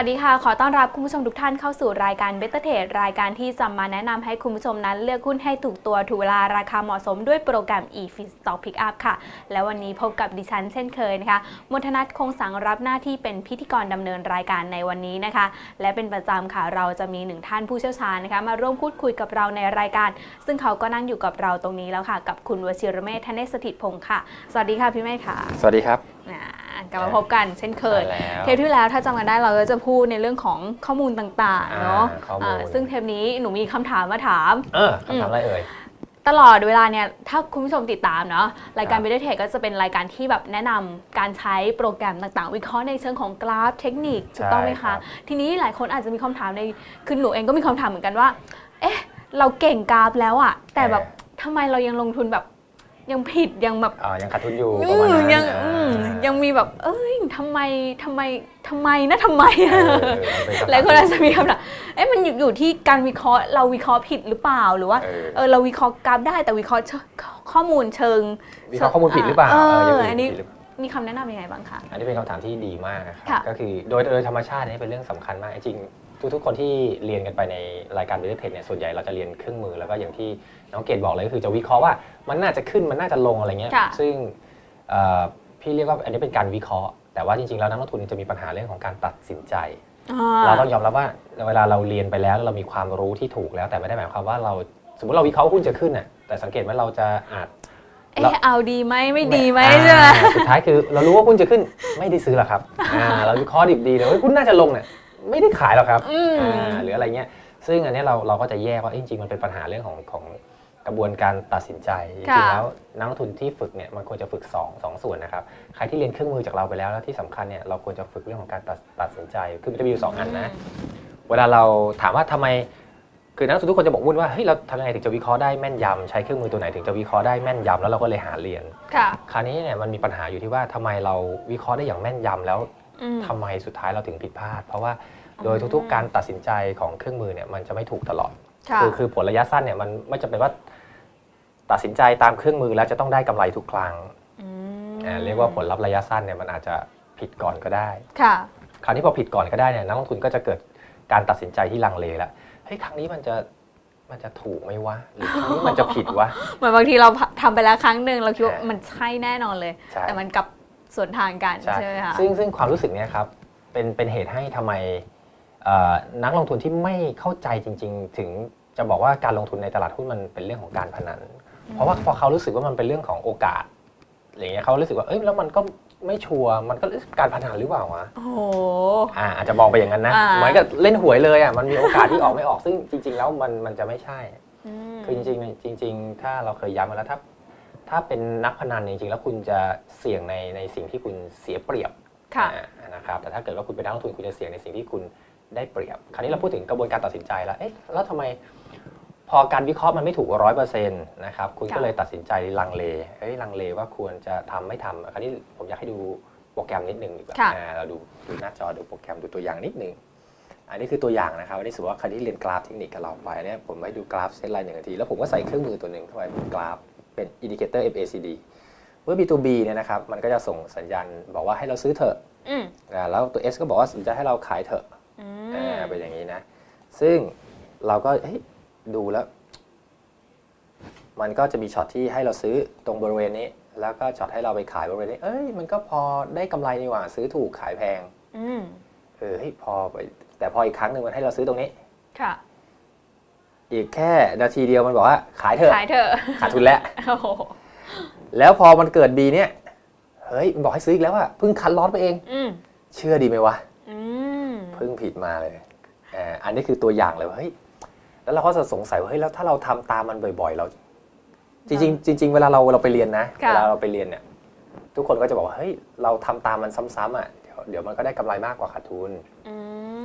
วัสดีค่ะ ขอต้อนรับคุณผู้ชมทุกท่านเข้าสู่รายการ Better Trade รายการที่จะมาแนะนำให้คุณผู้ชมนั้นเลือกหุ้นให้ถูกตัวถูกเวลาราคาเหมาะสมด้วยโปรแกรม eFit Stock Pickup ค่ะ และวันนี้พบกับดิฉันเช่นเคยนะคะมนทนัทคงสังรับหน้าที่เป็นพิธีกรดำเนินรายการในวันนี้นะคะ และเป็นประจำค่ะเราจะมีหนึ่งท่านผู้เชี่ยวชาญนะคะมาร่วมพูดคุยกับเราในรายการ ซึ่งเขาก็นั่งอยู่กับเราตรงนี้แล้วค่ะ กับคุณวชิรเมธธเนศสถิตพงศ์ค่ะ สวัสดีค่ะพี่เมธค่ะ สวัสดีครับ อ่ากลับมาพบกันเช่นเคยมาแล้วเทปที่แล้วถ้าจำกันได้เราก็จะพูดในเรื่องของข้อมูลต่างๆเนาะอ่าข้อมูล อ่าซึ่งเทปนี้หนูมีคำถามมาถาม เออคำถามอะไรเอ่ย ตลอดเวลาเนี่ยถ้าคุณผู้ชมติดตามเนาะรายการ ครับวิดีเทคก็จะเป็นรายการที่แบบแนะนำการใช้โปรแกรมต่างๆ วิเคราะห์ในเชิงของกราฟเทคนิคถูกต้องไหมใช่ครัคะ บ ทีนี้หลายคนอาจจะมีคำถามในคือหนูเองก็มีคำถามเหมือนกันว่า เอ๊ะ เราเก่งกราฟแล้วอะแต่แบบทำไมเรายังลงทุนแบบ ยังผิดยังแบบอ่ายังขาดทุนอยู่อืประมาณมนั้นยังอ่าอืมยังมีแบบ เอ้ยทำไมทำไมทำไมนะทำไมเออมันเป็นำถามหลายคนอาจจะมีคำถามเอ๊ะมันอยู่อยู่ที่การวิเคราะห์เราวิเคราะห์ผิดหรือเปล่าหรือว่า เออเออเราวิเคราะห์กราฟได้แต่วิเคราะห์เชิงข้อมูลเชิง วิเคราะห์ข้อมูลผิดหรือเปล่าเออเอออันนี้ผิดหรือเปล่า มีคำแนะนำยังไงบ้างคะ อันนี้เป็นคำถามที่ดีมากนะครับค่ะก็คือโดยโดยธรรมชาติเนี่ยเป็นเรื่องสำคัญมากจริงๆ ทุกๆ คนที่เรียนกันไปในรายการวิทยาเทคเนี่ยส่วนใหญ่เราจะเรียนเครื่องมือแล้วก็อย่างที่น้องเกดบอกเลยก็คือจะวิเคราะห์ว่ามันน่าจะขึ้นมันน่าจะลงอะไรเงี้ยค่ะ ซึ่งเอ่อพี่เรียกว่าอันนี้เป็นการวิเคราะห์ แต่ว่าจริงๆแล้วนักลงทุนจะมีปัญหาเรื่องของการตัดสินใจเราต้องยอมรับว่าเวลาเราเรียนไปแล้วเรามีความรู้ที่ถูกแล้ว แต่ไม่ได้หมายความว่าเราสมมติเราวิเคราะห์ว่าหุ้นจะขึ้นน่ะแต่สังเกตว่าเราจะอาจ เอ๊ะเอาดีไหมไม่ดีไหมใช่อ่าไหมสุดท้ายคือเรารู้ว่าหุ้นจะขึ้นไม่ได้ซื้อหรอกครับอ่าเราวิเคราะห์ดิบดีเลยว่าหุ้นน่าจะลงเนี่ย ไม่ได้ขายหรอกครับอืม อ่าหรืออะไรเงี้ยซึ่งอันเนี้ยเราเราก็จะแยกว่าเอ๊ะจริงๆมันเป็นปัญหาเรื่องของของกระบวนการตัดสินใจจริงๆแล้วนักลงทุนที่ฝึกเนี่ยมันควรจะฝึกสองสองส่วนนะครับใครที่เรียนเครื่องมือจากเราไปแล้วแล้วที่สำคัญเนี่ยเราควรจะฝึกเรื่องของการตัดตัดสินใจคือมันจะมีอยู่สองอันนะ เวลาเราถามว่าทำไม คือนักลงทุนทุกคนจะบอกวุ่นว่าเฮ้ยเราทำยังไงถึงจะวิเคราะห์ได้แม่นยำใช้เครื่องมือตัวไหนถึงจะวิเคราะห์ได้แม่นยำแล้วเราก็เลยหาเรียน ค่ะคราวนี้เนี่ยมันมีปัญหาอยู่ที่ว่าทำไมเราวิเคราะห์ได้อย่างแม่นยำแล้วอืม ทำไมสุดท้ายเราถึงผิดพลาด เพราะว่า โดยทุกๆ การตัดสินใจของเครื่องมือเนี่ยมันจะไม่ถูกตลอดค่ะคือคือผลระยะสั้นเนี่ยมันไม่จำเป็นว่าตัดสินใจตามเครื่องมือแล้วจะต้องได้กำไรทุกครั้งอืมอ่าเรียกว่าผลลัพธ์ระยะสั้นเนี่ยมันอาจจะผิดก่อนก็ได้ค่ะคราวนี้พอผิดก่อนก็ได้เนี่ยนักลงทุนก็จะเกิดการตัดสินใจที่ลังเลแล้วเฮ้ยครั้งนี้มันจะมันจะถูกไหมวะหรือครั้งนี้มันจะผิดวะเหมือนบางทีเราทำไปแล้วครั้งหนึ่งเราคิดว่าใช่มันใช่แน่นอนเลยใช่แต่มันกลับสวนทางกันใช่ใช่ไหมคะซึ่งซึ่งความรู้สึกเนี้ยครับเป็นเป็นเหตุให้ทำไมเอ่อ นักลงทุนที่ไม่เข้าใจจริง ๆ ถึงจะบอกว่าการลงทุนในตลาดหุ้นมันเป็นเรื่องของการพนัน เพราะว่าพอเขารู้สึกว่ามันเป็นเรื่องของโอกาสอย่างเงี้ยเขารู้สึกว่าเอ้ยแล้วมันก็ไม่ชัวร์มันก็การพนันหรือเปล่าวะโอ้โหอ่าอาจจะมองไปอย่างนั้นนะอ่าเหมือนกับเล่นหวยเลยอะมันมีโอกาสที่ออกไม่ออกซึ่งจริง ๆ แล้วมันมันจะไม่ใช่อืมคือจริงๆจริง ๆ ถ้าเราเคยย้ำมาแล้วถ้าถ้าเป็นนักพนันจริงๆ แล้วคุณจะเสี่ยงในในสิ่งที่คุณเสียเปรียบค่ะอ่านะครับแต่ถ้าเกิดว่าคุณเป็นนักลงทุนคุณจะเสี่ยงในสิ่งที่คุณ ได้เปรียบ คราวนี้เราพูดถึงกระบวนการตัดสินใจแล้ว เอ๊ะ แล้วทำไมพอการวิเคราะห์มันไม่ถูกร้อยเปอร์เซ็นต์นะครับ คุณก็ค่ะเลยตัดสินใจลังเลเอ้ย ลังเลว่าควรจะทำไม่ทำคราวนี้ผมอยากให้ดูโปรแกรมนิดนึงดีกว่าค่ะอ่าเราดูดูหน้าจอดูโปรแกรมดูตัวอย่างนิดนึง อันนี้คือตัวอย่างนะครับอันนี้สมมติว่าใครที่เรียนกราฟเทคนิคกับเราไปเนี่ย ผมให้ดูกราฟเส้นลายหนึ่งนาที แล้วผมก็ใส่เครื่องมือตัวหนึ่งเข้าไปเป็นกราฟ เป็นอินดิเคเตอร์ MACD เมื่อ B2B เนี่ยนะครับ มันก็จะส่งสัญญาณบอกว่าให้เราซื้อเถอะอืมอ่าแล้วตัว S ก็บอกว่าจะให้เราขายเถอะ อือ่ามเป็นอย่างนี้นะ ซึ่งเราก็เฮ้ยดูแล้ว มันก็จะมีช็อตที่ให้เราซื้อตรงบริเวณนี้ แล้วก็ช็อตให้เราไปขายบริเวณนี้ เอ้ยมันก็พอได้กำไรนี่หว่าซื้อถูกขายแพง อืมเออเฮ้ยพอไป แต่พออีกครั้งหนึ่งมันให้เราซื้อตรงนี้ ค่ะ อีกแค่นาทีเดียวมันบอกว่าขายเถอะขายเถอะขาดทุนแล้ว โอ้โหแล้วพอมันเกิด B เนี่ย เฮ้ยมันบอกให้ซื้ออีกแล้วอะเพิ่งคัดลอตไปเอง อืมเชื่อดีไหมวะอืม เพิ่งผิดมาเลยอ่าอันนี้คือตัวอย่างเลยว่าเฮ้ยแล้วเราก็จะสงสัยว่าเฮ้ยแล้วถ้าเราทำตามมันบ่อย ๆ เรา จริงๆจริง ๆ เวลาเราเราไปเรียนนะค่ะ เวลาเราไปเรียนเนี่ย ทุกคนก็จะบอกว่าเฮ้ยเราทำตามมันซ้ำๆอะเดี๋ยวเดี๋ยวมันก็ได้กำไรมากกว่าขาดทุน อื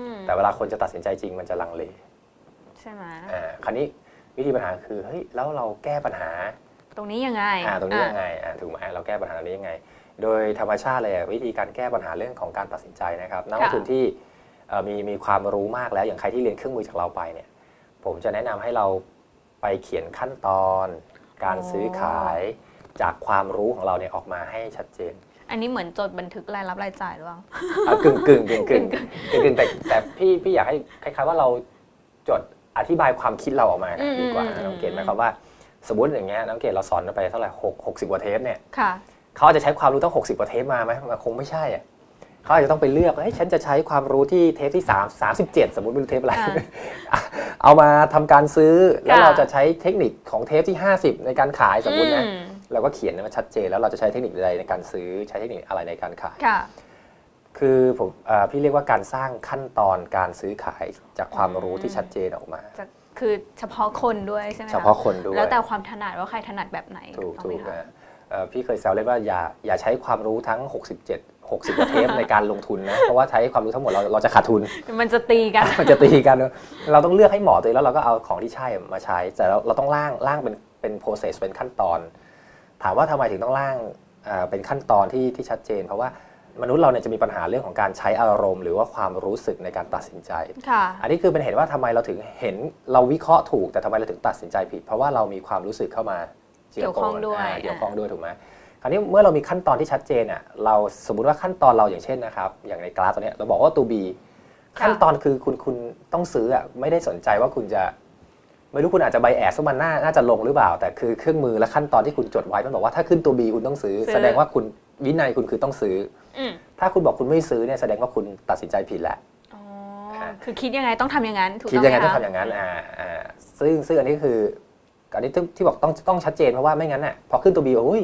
มแต่เวลาคนจะตัดสินใจจริงมันจะลังเลใช่ไหมอ่าคราวนี้วิธีปัญหาคือเฮ้ยแล้วเราแก้ปัญหา ตรงนี้ยังไงอ่าตรงนี้อะยังไงอ่าถูกไหมเราแก้ปัญหาตรงนี้ยังไง โดยธรรมชาติเลยอะวิธีการแก้ปัญหาเรื่องของการตัดสินใจนะครับนักลงทุนที่เอ่อ มีมีความรู้มากแล้วอย่างใครที่เรียนเครื่องมือจากเราไปเนี่ย ผมจะแนะนำให้เราไปเขียนขั้นตอน การซื้อขายจากความรู้ของเราเนี่ยออกมาให้ชัดเจน อันนี้เหมือนจดบันทึกรายรับรายจ่ายหรือเปล่าอะกึ่งกึ่งกึ่งกึ่งกึ่งกึ่งแต่แต่พี่พี่อยากให้คล้ายๆว่าเราจดอธิบายความคิดเราออกมาอืมดีกว่าอืมอืมน้องเกดหมายความว่าสมมติอย่างเงี้ยน้องเกดเราสอนไปเท่าไหร่หกหกสิบกว่าเทปเนี่ยค่ะเขาอาจจะใช้ความรู้ตั้ง60กว่าเทปมาไหมมันคงไม่ใช่อะ เขาอาจจะต้องไปเลือกเฮ้ยฉันจะใช้ความรู้ที่เทปที่3 37 สมมติไม่รู้เทปอะไรอ่าเอามาทำการซื้อ แล้วค่ะเราจะใช้เทคนิคของเทปที่ 50 ในการขายสมมตินะอืเราก็เขียนให้มันชัดเจนแล้วเราจะใช้เทคนิคใดในการซื้อใช้เทคนิคอะไรในการขายค่ะคือผมเอ่อพี่เรียกว่าการสร้างขั้นตอนการซื้อขายจากความรู้อืมที่ชัดเจนออกมาจะคือเฉพาะคนด้วยใช่ไหมคเฉพาะคนด้วยแล้วแต่ความถนัดว่าใครถนัดแบบไหนถูกต้องถูไหมกคะนะเอ่อพี่เคยแซวเล่นว่าอย่าอย่าใช้ความรู้ทั้ง 67 60กว่าเทปในการลงทุนนะ เพราะว่าใช้ความรู้ทั้งหมดเราเราจะขาดทุน มันจะตีกัน มันจะตีกัน เราต้องเลือกให้เหมาะตัวเองแล้วเราก็เอาของที่ใช่มาใช้ แต่เราเราต้องร่างร่างเป็นเป็น process เป็นขั้นตอน ถามว่าทำไมถึงต้องร่างเอ่อเป็นขั้นตอนที่ที่ชัดเจน เพราะว่ามนุษย์เราเนี่ยจะมีปัญหาเรื่องของการใช้อารมณ์ หรือว่าความรู้สึกในการตัดสินใจค่ะอันนี้คือเป็นเหตุว่าทำไมเราถึงเห็นเราวิเคราะห์ถูกแต่ทำไมเราถึงตัดสินใจผิด เพราะว่าเรามีความรู้สึกเข้ามาจืเกี่ยวข้องด้วยาเกี่ยวข้องด้วยถูกไหม คราวนี้เมื่อเรามีขั้นตอนที่ชัดเจนอะเราสมมุติว่าขั้นตอนเราอย่างเช่นนะครับ อย่างในกราฟตัวเนี้ยเราบอกว่าตัว B ขั้นตอนคือคุณคุณต้องซื้ออะไม่ได้สนใจว่าคุณจะ ไม่รู้คุณอาจจะไบแอสว่ามันน่าน่าจะลงหรือเปล่า แต่คือเครื่องมือและขั้นตอนที่คุณจดไว้มันบอกว่าถ้าขึ้นตัว B คุณต้องซื้อซื้อแสดงว่าคุณวินัยคุณคือต้องซื้ออืมถ้าคุณบอกคุณไม่ซื้อเนี่ยแสดงว่าคุณตัดสินใจผิดแล้วอ๋อคือคิดยังไงต้องทำอย่างนั้นถูกคิดต้องยังไงหมต้องคะทำอย่างนั้นอ่าอ่าซึ่งซึ่งอันนี้คืออันนี้ที่ที่บอกต้องต้องชัดเจนเพราะว่าไม่งั้นน่ะพอขึ้นตัว B โอ้ย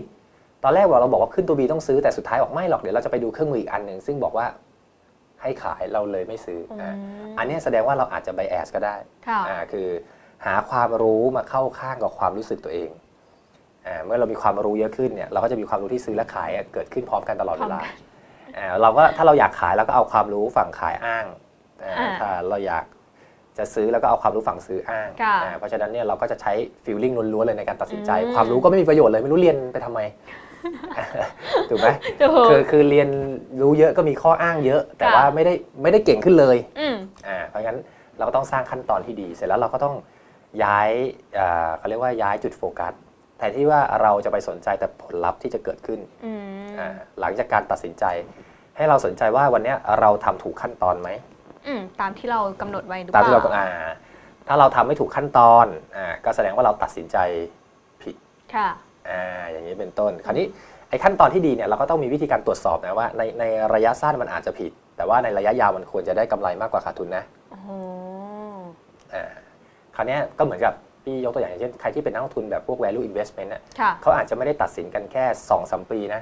ตอนแรกบอกเราบอกว่าขึ้นตัว B ต้องซื้อแต่สุดท้ายบอกไม่หรอกเดี๋ยวเราจะไปดูเครื่องมืออีกอันหนึ่งซึ่งบอกว่าให้ขายเราเลยไม่ซื้ออือ่ามอันเนี้ยแสดงว่าเราอาจจะไบแอสก็ได้ค่ะอ่าคือหาความรู้มาเข้าข้างกับความรู้สึกตัวเองอ่าเมื่อเรามีความรู้เยอะขึ้นเนี่ยเราก็จะมีความรู้ที่ซื้อและขายอะเกิดขึ้นพร้อมกันตลอดเวลาพร้อมกันอ่าเราก็ถ้าเราอยากขายเราก็เอาความรู้ฝั่งขายอ้างอ่าอ่าถ้าเราอยากจะซื้อแล้วก็เอาความรู้ฝั่งซื้ออ้างค่ะอ่าเพราะฉะนั้นเนี่ยเราก็จะใช้ฟีลลิ่งล้วนๆเลยในการตัดสินใจอืมความรู้ก็ไม่มีประโยชน์เลยไม่รู้เรียนไปทำไม ถูกไหมถูกคือคือเรียนรู้เยอะก็มีข้ออ้างเยอะ แต่ค่ะว่าไม่ได้ไม่ได้เก่งขึ้นเลยอืมอ่าเพราะงั้นเราก็ต้องสร้างขั้นตอนที่ดี เสร็จแล้วเราก็ต้องย้ายอ่าเขาเรียกว่าย้ายจุดโฟกัสแทนที่ว่าเราจะไปสนใจแต่ผลลัพธ์ที่จะเกิดขึ้นอืมอ่าหลังจากการตัดสินใจ ให้เราสนใจว่าวันเนี้ยเราทำถูกขั้นตอนไหมอืมตามที่เรากำหนดไว้หรือตามที่เราปล่อ่าถ้าเราทำไม่ถูกขั้นตอนอ่าก็แสดงว่าเราตัดสินใจผิดค่ะ อ่าอย่างนี้เป็นต้น คราวนี้ไอ้ขั้นตอนที่ดีเนี่ยเราก็ต้องมีวิธีการตรวจสอบนะว่าในในระยะสั้นมันอาจจะผิด แต่ว่าในระยะยาวมันควรจะได้กำไรมากกว่าขาดทุนนะโอ้โหอ่าคราวเนี้ยก็เหมือนกับพี่ยกตัวอย่างอย่างเช่นใครที่เป็นนักลงทุนแบบพวก value investment น่ะค่ะเขาอาจจะไม่ได้ตัดสินกันแค่2อสปีนะ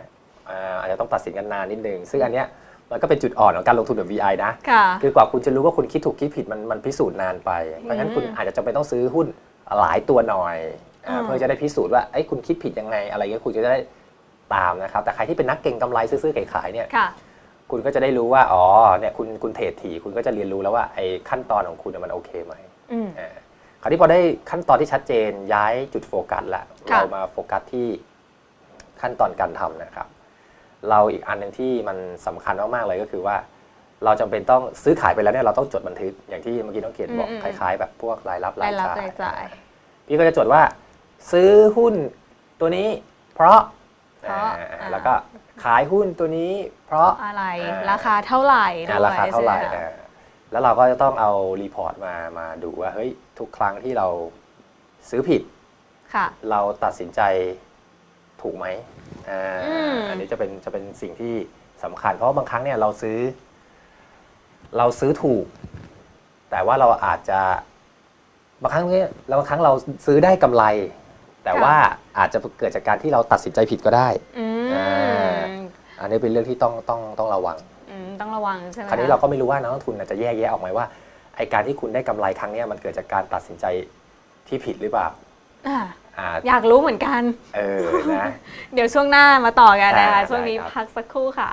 อ่าอาจจะต้องตัดสินกันนานนิดนึง ซึ่งอันเนี้ยมันก็เป็นจุดอ่อนของการลงทุนแบบ VI นะค่ะคือกว่าคุณจะรู้ว่าคุณคิดถูกคิดผิดมันมันพิสูจน์นานไป เพราะงั้นคุณอาจจะจำเป็นต้องซื้อหุ้นหลายตัวหน่อยอาอืม เพื่อจะได้พิสูจน์ว่าไอ้ยคุณคิดผิดยังไง อะไรเงี้ยคุณจะได้ตามนะครับ แต่ใครที่เป็นนักเก็งกำไรซื้อๆขายๆเนี่ยค่ะคุณก็จะได้รู้ว่าอ๋อเนี่ยคุณคุณเทรดถี่คุณก็จะเรียนรู้แล้วว่าไอ้ขั้นตอนของคุณเนี่ยมันโอเคไหมอืมอ่าคราวนี้พอได้ขั้นตอนที่ชัดเจนย้ายจุดโฟกัสละค่ะเรามาโฟกัสที่ขั้นตอนการทำนะครับ เราอีกอันหนึ่งที่มันสำคัญมากๆเลยก็คือว่า เราจำเป็นต้องซื้อขายไปแล้วเนี่ยเราต้องจดบันทึกอย่างที่เมื่อกี้น้องเกียรติบอกอืมคล้ายๆ แบบพวกรายรับรายรับจ่ายรายจ่ายพี่ก็จะจดว่า ซื้อหุ้นตัวนี้ เพราะเพราะอ่าอ่า แล้วก็ขายหุ้นตัวนี้ เพราะ อะไรอ่า ราคาเท่าไหร่ด้อ่าวยราคาเท่าไหร่ใช่มคะ อ่าแล้วเราก็จะต้องเอารีพอร์ตมามาดูว่าเฮ้ยทุกครั้งที่เราซื้อผิด ค่ะ เราตัดสินใจถูกไหมอ่าอืม อันนี้จะเป็นจะเป็นสิ่งที่สำคัญ เพราะว่าบางครั้งเนี่ยเราซื้อ เราซื้อถูก แต่ว่าเราอาจจะบางครั้งเนี่ยเราบางครั้งเราซื้อได้กำไร แต่ว่าอาจจะเกิดจากการที่เราตัดสินใจผิดก็ได้ อือ่า มอันนี้เป็นเรื่องที่ต้องต้องต้องระวัง อืมต้องระวังใช่ไหมคราวนี้ะเราก็ไม่รู้ว่านักลงทุนน่ะจะแยกแยะออกไหมว่าไอการที่คุณได้กำไรครั้งเนี้ยมันเกิดจากการตัดสินใจที่ผิดหรือเปล่าอ่าอ่าอยากรู้เหมือนกัน เออนะ เดี๋ยวช่วงหน้ามาต่อกันนะคะได้ช่วงนี้ได้ครับ พักสักครู่ค่ะ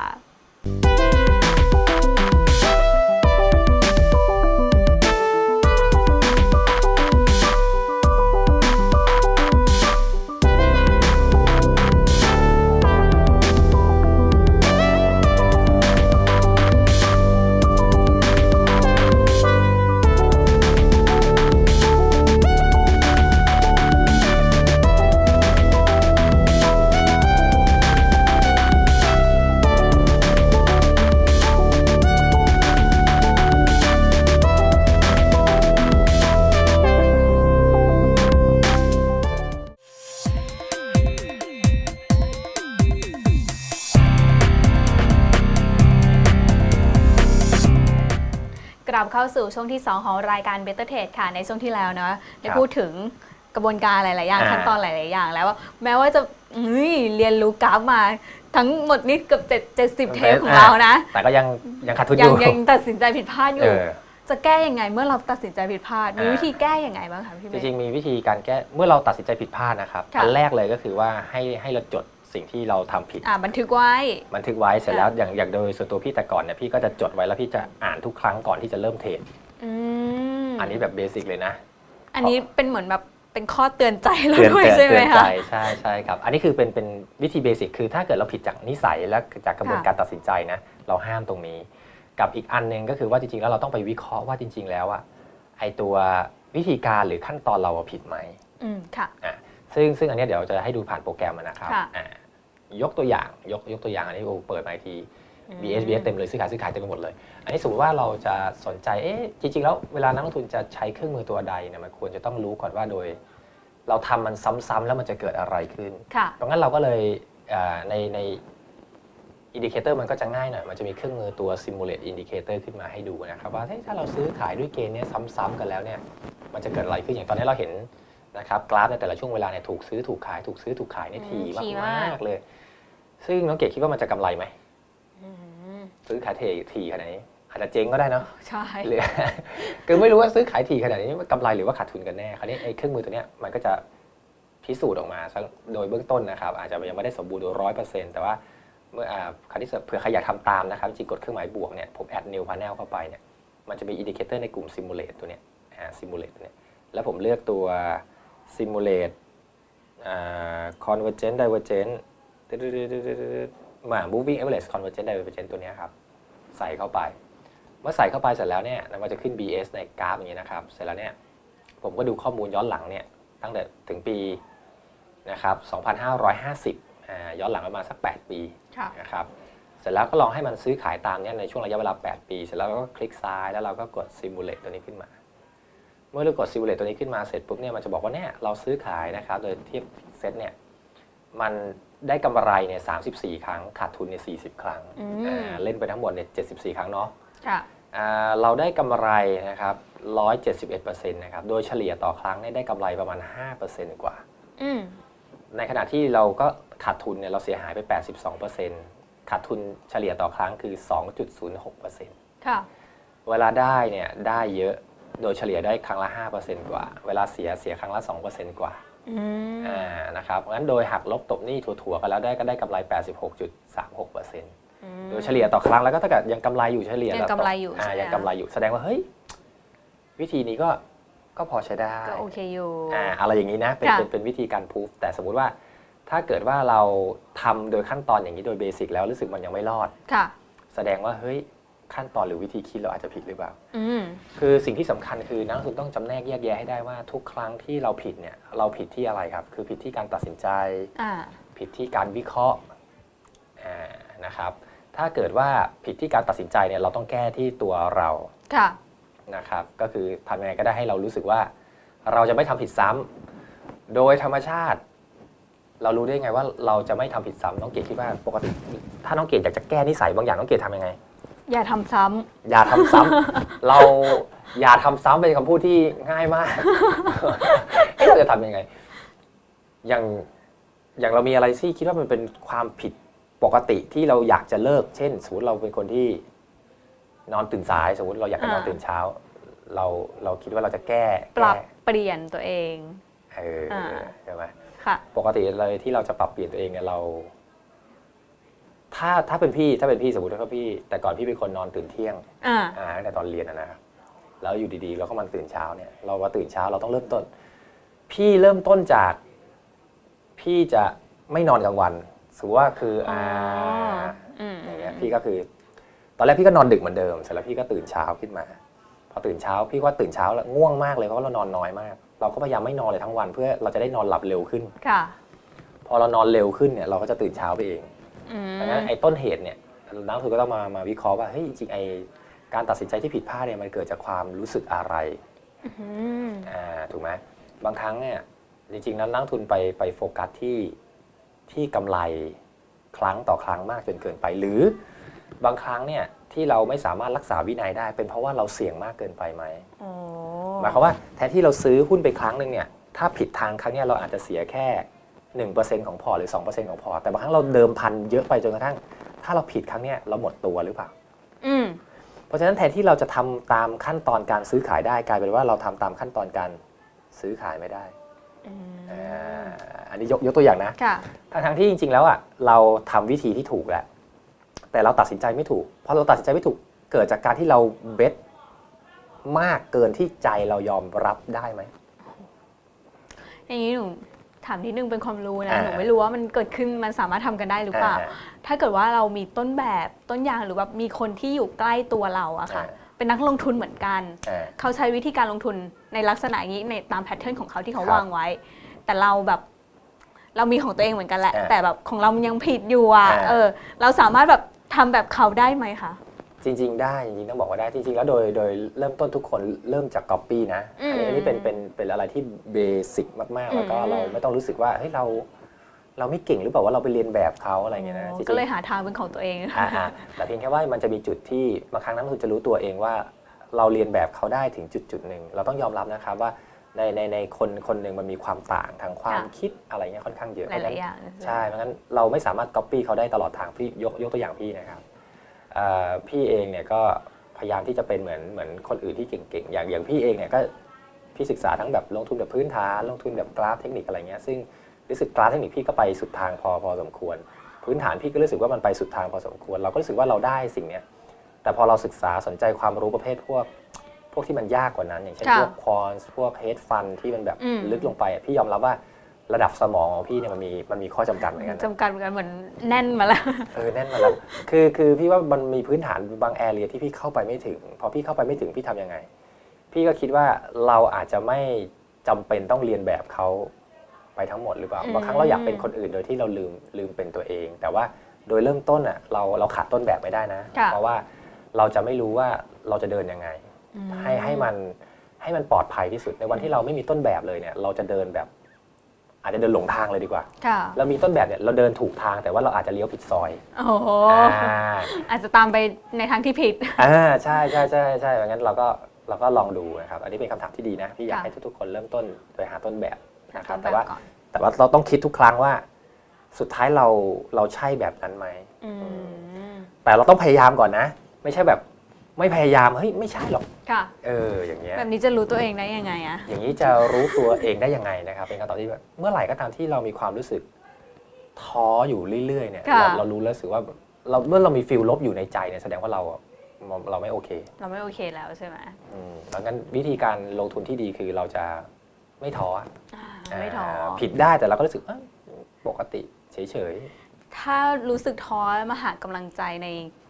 ลับเข้าสู่ช่วงที่ 2 ของรายการ Better Trade ค่ะ ในช่วงที่แล้วเนาะได้ครับพูดถึงกระบวนการหลาย ๆ อย่างอ่าขั้นตอนหลาย ๆ อย่าง แล้วว่าแม้ว่าจะอุ้ยเรียนรู้กราฟมาทั้งหมดนี่เกือบ7 70เทปของเรานะ แต่ก็ยังยังขาดทุนอยังยู่ยังตัดสินใจผิดพลาดอเอยู่อจะแก้ยังไงเมื่อเราตัดสินใจผิดพลาด มีอ่าวิธีแก้ยังไงบ้างคะพี่จเมย์ริงๆมีวิธีการแก้เมื่อเราตัดสินใจผิดพลาดนะครับค่ะอันแรกเลยก็คือว่าให้ให้เราจด สิ่งที่เราทำผิดอ่าบันทึกไว้บันทึกไว้เสร็จแล้วอย่างอย่างโดยส่วนตัวพี่แต่ก่อนเนี่ยพี่ก็จะจดไว้แล้วพี่จะอ่านทุกครั้งก่อนที่จะเริ่มเทรดอืมอันนี้แบบเบสิกเลยนะ อันนี้เป็นเหมือนแบบเป็นข้อเตือนใจเราเตือนด้วยเตือนใช่ไหเตืมอนใจคะใช่ใช่ครับ อันนี้คือเป็นเป็นวิธีเบสิกคือถ้าเกิดเราผิดจากนิสัยและจากกระบวนค่ะการตัดสินใจนะ เราห้ามตรงนี้ กับอีกอันหนึ่งก็คือว่าจริงๆ แล้วเราต้องไปวิเคราะห์ว่าจริง ๆ แล้วอะไอตัววิธีการหรือขั้นตอนเราอะผิดไหมอืมค่ะอะซึ่งซึ่งอันเนี้ยเดี๋ยวจะให้ดูผ่านโปรแกรมอะนะครับค่ะอะ ยกตัวอย่างยกยกตัวอย่างอันนี้โอ้เปิดมาอีกที BS BS เต็มเลยซื้อขายซื้อขายเต็มไปหมดเลย อันนี้สมมติว่าเราจะสนใจเอ๊ะจริงๆ แล้วเวลานักลงทุนจะใช้เครื่องมือตัวใดเนี่ยมันควรจะต้องรู้ก่อนว่าโดย เราทำมันซ้ำๆแล้วมันจะเกิดอะไรขึ้นค่ะตรงนั้นเราก็เลยเอ่อในในอินดิเคเตอร์มันก็จะง่ายหน่อย มันจะมีเครื่องมือตัว simulate indicator ขึ้นมาให้ดูนะครับ ว่าเฮ้ยถ้าเราซื้อขายด้วยเกณฑ์เนี้ยซ้ำๆกันแล้วเนี่ย มันจะเกิดอะไรขึ้นอย่างตอนนี้เราเห็นนะครับกราฟในแต่ละช่วงเวลาเนี่ยถูกซื้อถูกขายถูกซื้อถูกขายเนี่ยอืมถี่ถี่มามากกๆเลย ซึ่งน้องเกดคิดว่ามันจะกำไรไหมอืมซื้อขายถี่ถี่ขนาดนี้ อาจจะเจ๊งก็ได้เนาะใช่ หรือ คือไม่รู้ว่าซื้อขายถี่ขนาดนี้มันกำไรหรือว่าขาดทุนกันแน่ คราวนี้ไอ้เครื่องมือตัวเนี้ยมันก็จะพิสูจน์ออกมาสักโดยเบื้องต้นนะครับ อาจจะยังไม่ได้สมบูรณ์โดยร้อยเปอร์เซ็นต์แต่ว่าเมื่ออ่าคราวนี้เผื่อใครอยากทำตามนะครับจริงๆกดเครื่องหมายบวกเนี่ยผมแอด new panel เข้าไปเนี่ยมันจะมีอินดิเคเตอร์ในกลุ่ม simulate ตัวเนี้ยอ่า simulate ตัวเนี้ยแล้วผมเลือกตัว simulate อ่า convergent divergent ตึ๊ดๆๆๆๆ มา moving average convergent divergent ตัวนี้ครับ ใส่เข้าไป เมื่อใส่เข้าไปเสร็จแล้วเนี่ยมันจะขึ้น BS ในกราฟอย่างนี้นะครับ เสร็จแล้วเนี่ยผมก็ดูข้อมูลย้อนหลังเนี่ยตั้งแต่ถึงปีนะครับ2550อ่าย้อนหลังประมาณสัก 8 ปีนะครับ เสร็จแล้วก็ลองให้มันซื้อขายตามเนี่ยในช่วงระยะเวลา 8 ปี เสร็จแล้วก็คลิกซ้ายแล้วเราก็กด Simulate ตัวนี้ขึ้นมา เมื่อเรากด Simulate ตัวนี้ขึ้นมาเสร็จปุ๊บเนี่ยมันจะบอกว่าเนี่ยเราซื้อขายนะครับ โดยเทียบเซตเนี่ยมัน ได้กำไรเนี่ย34ครั้ง ขาดทุนเนี่ย40ครั้งอืม อ่าเล่นไปทั้งหมดเนี่ย74ครั้งเนาะค่ะ อ่าเราได้กำไรนะครับ171%นะครับโดยเฉลี่ยต่อครั้งเนี่ยได้กำไรประมาณ 5%กว่า อืม ในขณะที่เราก็ขาดทุนเนี่ยเราเสียหายไป 82%ขาดทุนเฉลี่ยต่อครั้งคือ 2.06%ค่ะ เวลาได้เนี่ยได้เยอะโดยเฉลี่ยได้ครั้งละ 5%กว่า เวลาเสียเสียครั้งละ 2%กว่า อืมอ่านะครับงั้นโดยหักลบตบหนี้ถั่วๆกันแล้วได้ก็ได้กำไร 86.36%โดยเฉลี่ยต่อครั้งแล้วก็ถ้าเกิดยังกำไรอยู่เฉลี่ยยังแล้วกำไรอยู่อ่าใช่ไหมยังกำไรอยู่แสดงว่าเฮ้ยวิธีนี้ก็ก็พอใช้ได้ก็โอเคอยู่อ่าอะไรอย่างนี้นะเป็นค่ะเป็นเป็นวิธีการพูฟแต่สมมุติว่าถ้าเกิดว่าเราทำโดยขั้นตอนอย่างนี้โดยเบสิกแล้วรู้สึกมันยังไม่รอดค่ะ แสดงว่าเฮ้ย ขั้นตอนหรือวิธีคิดเราอาจจะผิดหรือเปล่า อืมคือสิ่งที่สำคัญคือนักลงทุนต้องจำแนกแยกแยะให้ได้ว่าทุกครั้งที่เราผิดเนี่ยเราผิดที่อะไรครับ คือผิดที่การตัดสินใจ อ่า ผิดที่การวิเคราะห์อ่านะครับ ถ้าเกิดว่าผิดที่การตัดสินใจเนี่ยเราต้องแก้ที่ตัวเราค่ะ นะครับ ก็คือทำยังไงก็ได้ให้เรารู้สึกว่า เราจะไม่ทำผิดซ้ำโดยธรรมชาติ เรารู้ได้ไงว่าเราจะไม่ทำผิดซ้ำน้องเกดคิดว่าปกติถ้าน้องเกดอยากจะแก้นิสัยบางอย่างน้องเกดทำยังไง อย่าทำซ้ำอย่าทำซ้ำ เราอย่าทำซ้ำเป็นคำพูดที่ง่ายมาก เอ๊ะเราจะทำยังไง อย่างอย่างเรามีอะไรที่คิดว่ามันเป็นความผิดปกติที่เราอยากจะเลิก เช่นสมมติเราเป็นคนที่ นอนตื่นสายสมมติเราอยากจะนอนอ่าตื่นเช้า เราเราคิดว่าเราจะแก้ปรับแก้เปลี่ยนตัวเอง เอออา ใช่ไหม ค่ะ ปกติเลยที่เราจะปรับเปลี่ยนตัวเองเนี่ยเรา ถ้าถ้าเป็นพี่ถ้าเป็นพี่สมมติว่าพี่ แต่ก่อนพี่เป็นคนนอนตื่นเที่ยงอ่าอ่าตั้งแต่ตอนเรียนนะนะครับแล้วอยู่ดีๆเราก็มันตื่นเช้าเนี่ย เราว่าตื่นเช้าเราต้องเริ่มต้น พี่เริ่มต้นจาก พี่จะไม่นอนกลางวันสมมติว่าคืออ่าอืมอย่างเงี้ยพี่ก็คือ ตอนแรกพี่ก็นอนดึกเหมือนเดิมเสร็จแล้วพี่ก็ตื่นเช้าขึ้นมา พอตื่นเช้า พี่ก็ตื่นเช้าแล้วง่วงมากเลยเพราะว่าเรานอนน้อยมาก เราก็พยายามไม่นอนเลยทั้งวัน เพื่อเราจะได้นอนหลับเร็วขึ้นค่ะ พอเรานอนเร็วขึ้นเนี่ยเราก็จะตื่นเช้าไปเองอืม ดังนั้นไอ้ต้นเหตุเนี่ยนักลงทุนก็ต้องมามาวิเคราะห์ว่าเฮ้ยจริงๆไอ้การตัดสินใจที่ผิดพลาดเนี่ยมันเกิดจากความรู้สึกอะไรอืมอ่าถูกไหมบางครั้งเนี่ยจริงๆแล้วนักลงทุนไปไปโฟกัสที่ที่กำไรครั้งต่อครั้งมากจนเกินไป หรือบางครั้งเนี่ยที่เราไม่สามารถรักษาวินัยได้ เป็นเพราะว่าเราเสี่ยงมากเกินไปไหมโอ้หมายความว่าแทนที่เราซื้อหุ้นไปครั้งหนึ่งเนี่ยถ้าผิดทางครั้งเนี้ยเราอาจจะเสียแค่ 1%ของพอร์ตหรือ 2%ของพอร์ตแต่บางครั้งเราเดิมพันเยอะไปจนกระทั่ง ถ้าเราผิดครั้งเนี้ยเราหมดตัวหรือเปล่า อืมเพราะฉะนั้นแทนที่เราจะทำตามขั้นตอนการซื้อขายได้กลายเป็นว่าเราทำตามขั้นตอนการซื้อขายไม่ได้อืมอ่าอันนี้ยกยกตัวอย่างนะค่ะ ทั้งทางๆที่จริง ๆ แล้วอะเราทำวิธีที่ถูกแหละแต่เราตัดสินใจไม่ถูกเพราะเราตัดสินใจไม่ถูกเกิดจากการที่เราเบสมากเกินที่ใจเรายอมรับได้ไหมอย่างนี้หนู ถามนิดนึงเป็นความรู้นะอ่าหนูไม่รู้ว่ามันเกิดขึ้นมันสามารถทำกันได้หรือเปล่า อ่า ถ้าเกิดว่าเรามีต้นแบบต้นอย่างหรือว่ามีคนที่อยู่ใกล้ตัวเราอะค่ะอ่าเป็นนักลงทุนเหมือนกัน อ่า เขาใช้วิธีการลงทุนในลักษณะอย่างนี้ในตามแพทเทิร์นของเขาที่เขาครับวางไว้ แต่เราแบบเรามีของตัวเองเหมือนกันแหละ อ่าแต่แบบของเรามันยังผิดอยู่อะอ่า เออ เราสามารถแบบทำแบบเขาได้ไหมคะ จริง ๆ ได้จริงๆต้องบอกว่าได้จริงๆแล้วโดยโดยเริ่มต้นทุกคนเริ่มจากก๊อปปี้นะอืมอันนี้อันนี้เป็นเป็นเป็นอะไรที่เบสิกมากๆ แล้วก็อืม เราไม่ต้องรู้สึกว่าเฮ้ยเราเราไม่เก่งหรือเปล่าว่าเราไปเรียนแบบเขาอะไรอย่างเงี้ยนะจริงๆ ก็เลยหาทางเป็นของตัวเอง อ่าฮะแต่เพียงแค่ว่ามันจะมีจุดที่บางครั้งนักลงทุนจะรู้ตัวเองว่า เราเรียนแบบเขาได้ถึงจุดจุดหนึ่งเราต้องยอมรับนะครับว่าในในในคนคนหนึ่งมันมีความต่างทางความค่ะ คิดอะไรเงี้ยค่อนข้างเยอะหลายๆอย่าง ใช่เพราะงั้นเราไม่สามารถก๊อปปี้เขาได้ตลอดทางพี่ยกยกตัวอย่างพี่นะครับเอ่อ พี่เองเนี่ยก็พยายามที่จะเป็นเหมือนเหมือนคนอื่นที่เก่งๆ อย่างอย่างพี่เองเนี่ยก็พี่ศึกษาทั้งแบบลงทุนแบบพื้นฐานลงทุนแบบกราฟเทคนิคอะไรเงี้ยซึ่งรู้สึกกราฟเทคนิคพี่ก็ไปสุดทางพอพอสมควร พื้นฐานพี่ก็รู้สึกว่ามันไปสุดทางพอสมควร เราก็รู้สึกว่าเราได้สิ่งเนี้ยแต่พอเราศึกษาสนใจความรู้ประเภทพวกพวกที่มันยากกว่านั้น อย่างเช่นค่ะพวกควอนพวกเฮดฟันที่มันแบบอืมลึกลงไปอะพี่ยอมรับว่า ระดับสมองของพี่เนี่ยมันมีมันมีข้อจำกัดเหมือนกันนะจำกัดเหมือนกันเหมือนแน่นมาแล้ว เออแน่นมาแล้วคือคือพี่ว่ามันมีพื้นฐานบางแอเรียที่พี่เข้าไปไม่ถึงพอพี่เข้าไปไม่ถึงพี่ทำยังไง พี่ก็คิดว่าเราอาจจะไม่จำเป็นต้องเรียนแบบเขาไปทั้งหมดหรือเปล่าอืม บางครั้งเราอยากเป็นคนอื่นโดยที่เราลืมลืมเป็นตัวเอง แต่ว่าโดยเริ่มต้นอะเราเราขาดต้นแบบไม่ได้นะ ค่ะ เพราะว่าเราจะไม่รู้ว่าเราจะเดินยังไง ให้ให้มันให้มันปลอดภัยที่สุดในวันที่เราไม่มีต้นแบบเลยเนี่ย เราจะเดินแบบ อาจจะเดินหลงทางเลยดีกว่า ค่ะเรามีต้นแบบเนี่ยเราเดินถูกทางแต่ว่าเราอาจจะเลี้ยวผิดซอยโอ้โหอ่าอาจจะตามไปในทางที่ผิด อ่าใช่ใช่ใช่ใช่งั้นเราก็เราก็ลองดูนะครับ อันนี้เป็นคำถามที่ดีนะพี่อยากค่ะ ให้ทุกๆคนเริ่มต้นโดยหาต้นแบบนะครับต้แต่นว่าก่อนแต่ว่าเราต้องคิดทุกครั้งว่า สุดท้ายเราเราใช่แบบนั้นไหม อืมแต่เราต้องพยายามก่อนนะ ไม่ใช่แบบ ไม่พยายามเฮ้ยไม่ใช่หรอกค่ะ เอออย่างเงี้ยแบบนี้จะรู้ตัวเองได้ยังไงอะอย่างนี้จะรู้ตัวเองได้ยังไงนะครับ เป็นคำตอบที่แบบเมื่อไหร่ก็ตามที่เรามีความรู้สึกท้ออยู่เรื่อยๆเนี่ยค่ะเราเรารู้แล้วรู้สึกว่าเราเมื่อเรามีฟิลลบอยู่ในใจเนี่ยแสดงว่าเราเราเราไม่โอเคเราไม่โอเคแล้วใช่ไหมอืมแล้วงั้นวิธีการลงทุนที่ดีคือเราจะไม่ท้ออะอ่าไม่ท้อาผิดได้แต่เราก็รู้สึกเอ้ยปกติเฉยถ้ารู้สึกท้อมาหากำลังใจใน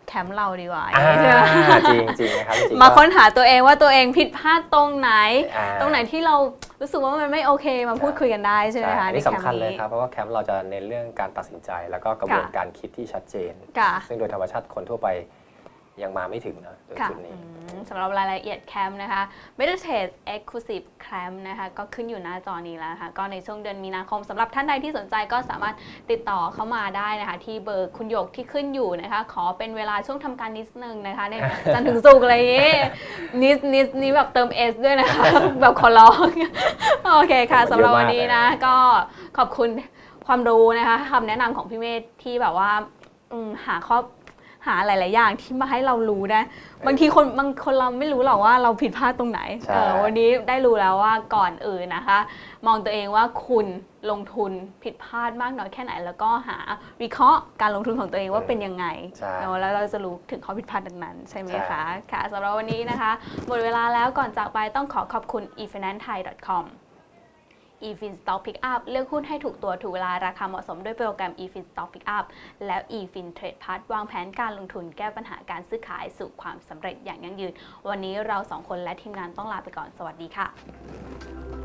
แคมป์เราดีกว่าๆอ่าใช่ไหมจริงจริงๆนะครับจริงๆมาก็ ค้นหาตัวเองว่าตัวเองผิดพลาดตรงไหน อ่า ตรงไหนที่เรารู้สึกว่ามันไม่โอเคมาพูดคุยกันได้ใช่ไหมใช่คะอันในนี้แคมสำคัญป์เลยนี้ครับ เพราะว่าแคมป์เราจะเน้นเรื่องการตัดสินใจ แล้วก็กระบวนค่ะการคิดที่ชัดเจน ค่ะ ซึ่งโดยธรรมชาติคนทั่วไป ยังมาไม่ถึงนะตรงค่ะจุดนี้อืมสำหรับรายละเอียดแคมป์นะคะ Meditate Exclusive Camp นะคะก็ขึ้นอยู่หน้าจอนี้แล้วนะคะก็ในช่วงเดือนมีนาคมสำหรับท่านใดที่สนใจก็สามารถติดต่อเข้ามาได้นะคะ ที่เบอร์คุณหยกที่ขึ้นอยู่นะคะ ขอเป็นเวลาช่วงทำการนิดนึงนะคะในจันทร์ถึงสุกร์อะไรอย่างงี้นิดนิดนี้แบบเติม S ด้วยนะคะ แบบขอร้อง โอเคค่ะสำหรับวันนี้นะ ก็ขอบคุณความรู้นะคะคำแนะนำของพี่เมธที่แบบว่าอืมหาข้อ หาหลาย ๆ อย่างที่มาให้เรารู้นะ บางทีคนบางคนเราไม่รู้หรอกว่าเราผิดพลาดตรงไหนใช่ เออวันนี้ได้รู้แล้วว่าก่อนอื่นนะคะ มองตัวเองว่าคุณลงทุนผิดพลาดมากน้อยแค่ไหน แล้วก็หาวิเคราะห์การลงทุนของตัวเองว่าเป็นยังไงใช่ เนอะแล้วเราจะรู้ถึงข้อผิดพลาดดังนั้นใช่ไหมใช่คะค่ะสำหรับวันนี้นะคะ หมดเวลาแล้วก่อนจากไปต้องขอขอบคุณ efinancethai.com eFin Stock Pickup เลือกหุ้นให้ถูกตัวถูกเวลาราคาเหมาะสมด้วยโปรแกรม eFin Stock Pickup แล้ว eFin Trade Plus วางแผนการลงทุนแก้ปัญหาการซื้อขายสู่ความสำเร็จอย่างยั่งยืน วันนี้เราสองคนและทีมงานต้องลาไปก่อนสวัสดีค่ะ